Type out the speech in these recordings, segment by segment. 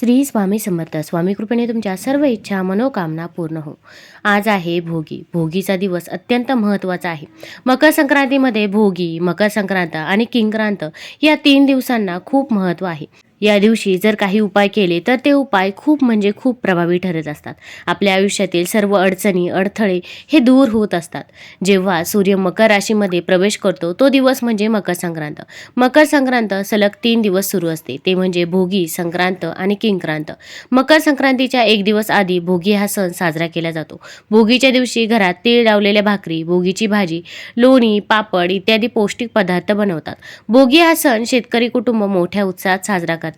श्री स्वामी समर्थ. स्वामी कृपेने तुमच्या सर्व इच्छा मनोकामना पूर्ण हो. आज आहे भोगी. भोगीचा दिवस अत्यंत महत्त्वाचा आहे. मकर संक्रांतीमध्ये भोगी मकर संक्रांत आणि किंक्रांत या तीन दिवसांना खूप महत्त्व आहे. या दिवशी जर काही उपाय केले तर ते उपाय खूप म्हणजे खूप प्रभावी ठरत असतात. आपल्या आयुष्यातील सर्व अडचणी अडथळे हे दूर होत असतात. जेव्हा सूर्य मकर राशीमध्ये प्रवेश करतो तो दिवस म्हणजे मकर संक्रांत. मकर संक्रांत सलग तीन दिवस सुरू असते. ते म्हणजे भोगी संक्रांत आणि किंक्रांत. मकर संक्रांतीच्या एक दिवस आधी भोगी हा सण साजरा केला जातो. भोगीच्या दिवशी घरात तीळ लावलेल्या भाकरी भोगीची भाजी लोणी पापड इत्यादी पौष्टिक पदार्थ बनवतात. भोगी हा सण शेतकरी कुटुंब मोठ्या उत्साहात साजरा करतात.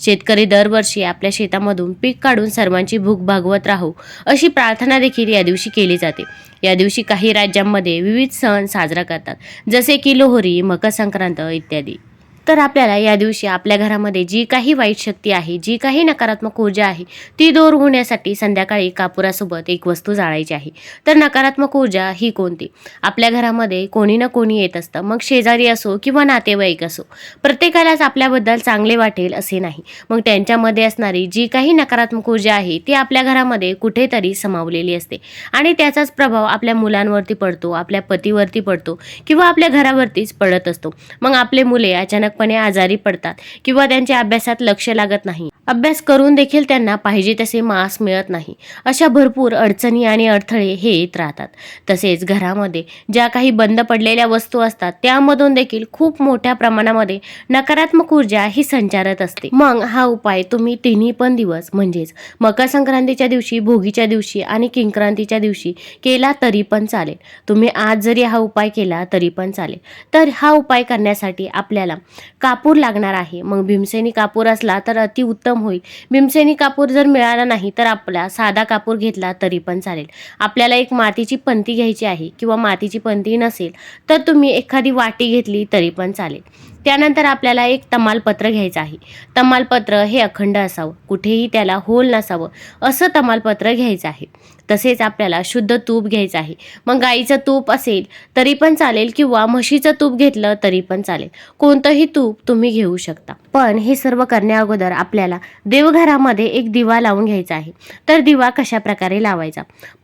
शेतकरी दरवर्षी आपल्या शेतामधून पीक काढून सर्वांची भूक भागवत राहू अशी प्रार्थना देखील या दिवशी केली जाते. या दिवशी काही राज्यांमध्ये विविध सण साजरा करतात जसे की लोहरी मकर संक्रांत इत्यादी. तर आपल्याला या दिवशी आपल्या घरामध्ये जी काही वाईट शक्ती आहे जी काही नकारात्मक ऊर्जा आहे ती दूर होण्यासाठी संध्याकाळी कापुरासोबत एक वस्तू जाळायची आहे. तर नकारात्मक ऊर्जा ही कोणती? आपल्या घरामध्ये कोणी ना कोणी येत असतं. मग शेजारी असो किंवा नातेवाईक असो प्रत्येकालाच आपल्याबद्दल चांगले वाटेल असे नाही. मग त्यांच्यामध्ये असणारी जी काही नकारात्मक ऊर्जा आहे ती आपल्या घरामध्ये कुठेतरी समावलेली असते. आणि त्याचाच प्रभाव आपल्या मुलांवरती पडतो आपल्या पतीवरती पडतो किंवा आपल्या घरावरतीच पडत असतो. मग आपले मुले अचानक अचानकपणे आजारी पडतात किंवा त्यांच्या अभ्यासात लक्ष लागत नाही. अभ्यास करून देखील त्यांना पाहिजे तसे मास मिळत नाही. अशा भरपूर अडचणी आणि अडथळे हे येत राहतात. तसेच घरामध्ये ज्या काही बंद पडलेल्या वस्तू असतात त्यामधून देखील खूप मोठ्या प्रमाणामध्ये नकारात्मक ऊर्जा ही संचारत असते. मग हा उपाय तुम्ही तिन्ही पण दिवस म्हणजेच मकर संक्रांतीच्या दिवशी भोगीच्या दिवशी आणि किंक्रांतीच्या दिवशी केला तरी पण चालेल. तुम्ही आज जरी हा उपाय केला तरी पण चालेल. तर हा उपाय करण्यासाठी आपल्याला कापूर लागणार आहे. मग भीमसेनी कापूर असला तर अति उत्तम होईल. भीमसेनी कापूर जर मिळाला नाही तर आपला साधा कापूर घेतला तरी पण चालेल. आपल्याला एक मातीची पंती घ्यायची आहे किंवा मातीची पंती नसेल तर तुम्ही एखादी वाटी घेतली तरी पण चालेल. त्यानंतर आपल्याला एक तमालपत्र घ्यायचं आहे. तमालपत्र हे अखंड असावं. कुठेही त्याला होल नसावं असं तमालपत्र घ्यायचं आहे. तसेच आपल्याला शुद्ध तूप घ्यायचं आहे. मग गाईचं तूप असेल तरी पण चालेल किंवा म्हशीचं तूप घेतलं तरी पण चालेल. कोणतंही तूप तुम्ही घेऊ शकता. पण हे सर्व करण्या अगोदर आपल्याला देवघरामध्ये एक दिवा लावून घ्यायचा आहे. तर दिवा कशा प्रकारे लावायचा?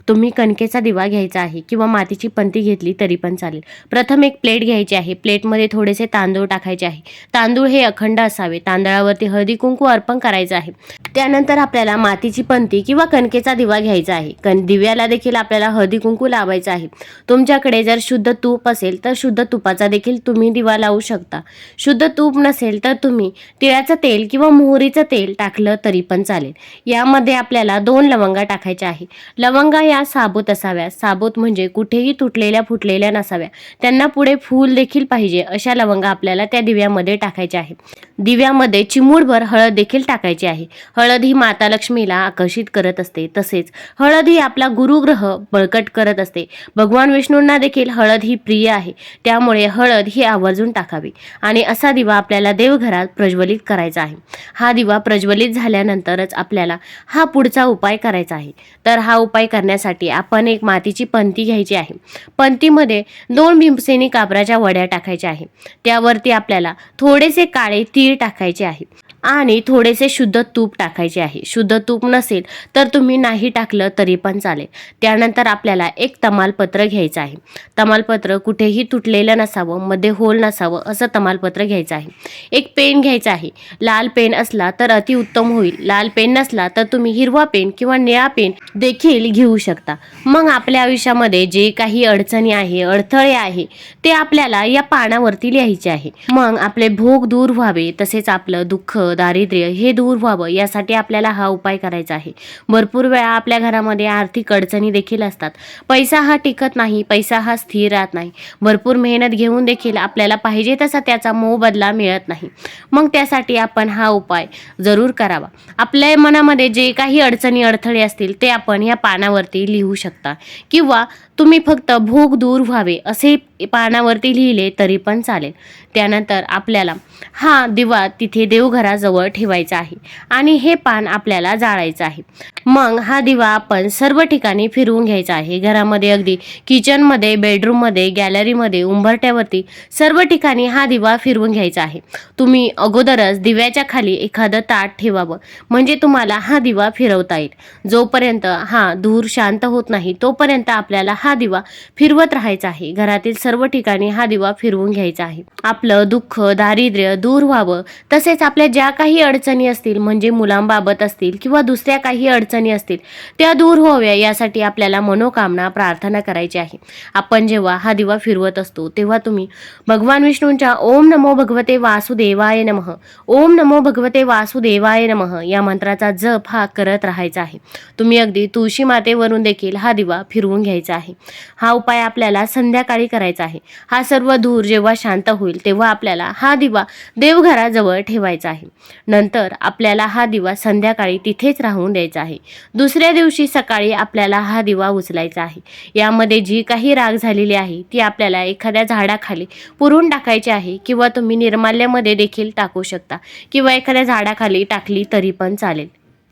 तुम्ही कणकेचा दिवा घ्यायचा आहे किंवा मातीची पंती घेतली तरी पण चालेल. प्रथम एक प्लेट घ्यायची आहे. प्लेटमध्ये थोडेसे तांदूळ टाकायचे आहे. तांदूळ हे अखंड असावे. तांदळावरती हळदी कुंकू अर्पण करायचं आहे. त्यानंतर आपल्याला मातीची पंती किंवा कणकेचा दिवा घ्यायचा आहे. कण दिव्याला देखील आपल्याला हळदी कुंकू लावायचं आहे. तुमच्याकडे जर शुद्ध तूप असेल तर शुद्ध तुपाचा देखील तुम्ही दिवा लावू शकता. शुद्ध तूप नसेल तर तुम्ही तिळाचं तेल किंवा मोहरीचं तेल टाकलं तरी पण चालेल. यामध्ये आपल्याला दोन लवंगा टाकायच्या आहे. लवंगा या साबूत असाव्या. साबूत म्हणजे कुठेही तुटलेल्या फुटलेल्या नसाव्या. त्यांना पुढे फूल देखील पाहिजे अशा लवंगा आपल्याला त्या दिव्यामध्ये टाकायच्या आहे दिव्यामध्ये चिमूडभर हळद देखील टाकायची आहे. हळद ही माता लक्ष्मीला आकर्षित करत असते. तसेच हळद ही आपला गुरुग्रह बळकट करत असते. भगवान विष्णूंना देखील हळद ही प्रिय आहे. त्यामुळे हळद ही आवर्जून टाकावी. आणि असा दिवा आपल्याला देवघरात प्रज्वलित करायचा आहे. हा दिवा प्रज्वलित झाल्यानंतरच आपल्याला हा पुढचा उपाय करायचा आहे. तर हा उपाय करण्यासाठी आपण एक मातीची पंती घ्यायची आहे. पंतीमध्ये दोन भीमसेनी कापराच्या वड्या टाकायच्या आहे. त्यावरती आपल्याला थोडेसे काळे तीळ टाकायचे आहे. आणि थोडेसे शुद्ध तूप टाकायचे आहे. शुद्ध तूप नसेल तर तुम्ही नाही टाकलं तरी पण चालेल. त्यानंतर आपल्याला एक तमालपत्र घ्यायचं आहे. तमालपत्र कुठेही तुटलेलं नसावं मध्ये होल नसावं असं तमालपत्र घ्यायचं आहे. एक पेन घ्यायचा आहे. लाल पेन असला तर अतिउत्तम होईल. लाल पेन नसला तर तुम्ही हिरवा पेन किंवा निळा पेन देखील घेऊ शकता. मग आपल्या आयुष्यामध्ये जे काही अडचणी आहे अडथळे आहे ते आपल्याला या पानावरती लिहायचे आहे. मग आपले भोग दूर व्हावे तसेच आपलं दुःख दारिद्र्य हे दूर व्हावं यासाठी आपल्याला हा उपाय करायचा आहे. भरपूर वेळा आपल्या घरामध्ये आर्थिक अडचणी देखील असतात. पैसा हा टिकत नाही पैसा हा स्थिर राहत नाही. भरपूर मेहनत घेऊन देखील आपल्याला पाहिजे तसा त्याचा मोबदला मिळत नाही. मग त्यासाठी आपण हा उपाय जरूर करावा. आपल्या मनामध्ये जे काही अडचणी अडथळे असतील ते आपण या पानावरती लिहू शकता. किंवा तुम्ही फक्त भोग दूर व्हावे असे पानावरती लिहिले तरी पण चालेल. त्यानंतर आपल्याला हा दिवा तिथे देवघराजवळ जवळ ठेवायचं आहे आणि हे पान आपल्याला जाळायचं आहे. मग हा दिवा आपण सर्व ठिकाणी फिरवून घ्यायचा आहे. घरामध्ये अगदी किचनमध्ये बेडरूममध्ये गॅलरीमध्ये उंबरट्यावरती सर्व ठिकाणी हा दिवा फिरवून घ्यायचा आहे. तुम्ही अगोदरच दिव्याच्या खाली एखादं ताट ठेवावं. म्हणजे तुम्हाला हा दिवा फिरवता येईल. जोपर्यंत हा धूर शांत होत नाही तोपर्यंत आपल्याला हा दिवा फिरवत राहायचा आहे. घरातील सर्व ठिकाणी हा दिवा फिरवून घ्यायचा आहे. आपलं दुःख दारिद्र्य दूर व्हावं तसेच आपल्या ज्या काही अडचणी असतील म्हणजे मुलांबाबत असतील किंवा दुसऱ्या काही अडचणी असतील त्या दूर व्हाव्या यासाठी आपल्याला मनोकामना प्रार्थना करायची आहे. आपण जेव्हा हा दिवा फिरवत असतो तेव्हा तुम्ही भगवान विष्णूंच्या ओम नमो भगवते वासुदेवाय नमः. ओम नमो भगवते वासुदेवाय नम या मंत्राचा जप हा करत राहायचा आहे. तुम्ही अगदी तुळशी मातेवरून देखील हा दिवा फिरवून घ्यायचा आहे. हा उपाय आपल्याला संध्याकाळी करायचा आहे. हा सर्व धूर जेव्हा शांत होईल तेव्हा आपल्याला हा दिवा देवघराजवळ ठेवायचा आहे. नंतर आपल्याला हा दिवा संध्याकाळी तिथेच राहून द्यायचा आहे. दुसऱ्या दिवशी सकाळी आपल्याला हा दिवा उचलायचा आहे. यामध्ये जी काही राग झालेली आहे ती आपल्याला एखाद्या झाडाखाली पुरून टाकायची आहे किंवा तुम्ही निर्माल्यामध्ये देखील टाकू शकता किंवा एखाद्या झाडाखाली टाकली तरी पण चालेल.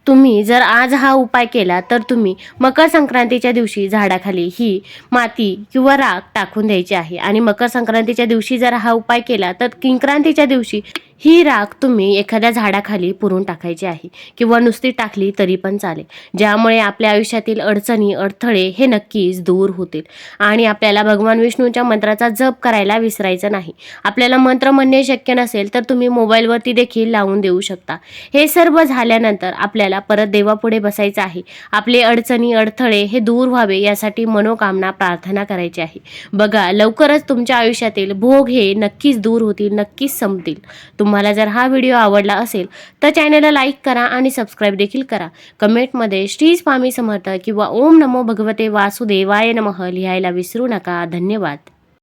तुम्ही जर आज हा उपाय केला तर तुम्ही मकर संक्रांतीच्या दिवशी झाडाखाली ही माती किंवा राख टाकून द्यायची आहे. आणि मकर संक्रांतीच्या दिवशी जर हा उपाय केला तर किंक्रांतीच्या दिवशी ही राख तुम्ही एखाद्या झाडाखाली पुरून टाकायची आहे किंवा नुसती टाकली तरी पण चालेल. ज्यामुळे आपल्या आयुष्यातील अडचणी अडथळे हे नक्कीच दूर होतील. आणि आपल्याला भगवान विष्णूच्या मंत्राचा जप करायला विसरायचं नाही. आपल्याला मंत्र म्हणणे शक्य नसेल तर तुम्ही मोबाईलवरती देखील लावून देऊ शकता. हे सर्व झाल्यानंतर आपल्याला परत देवापुढे बसायचं आहे. आपले अडचणी अडथळे हे दूर व्हावे यासाठी मनोकामना प्रार्थना करायची आहे. बघा लवकरच तुमच्या आयुष्यातील भोग हे नक्कीच दूर होतील नक्कीच संपतील. तुम्हाला जर हा व्हिडिओ आवडला असेल तर चॅनलला लाईक करा आणि सबस्क्राईब देखील करा. कमेंटमध्ये श्री स्वामी समर्थ किंवा ओम नमो भगवते वासुदेवाय नमः लिहायला विसरू नका. धन्यवाद.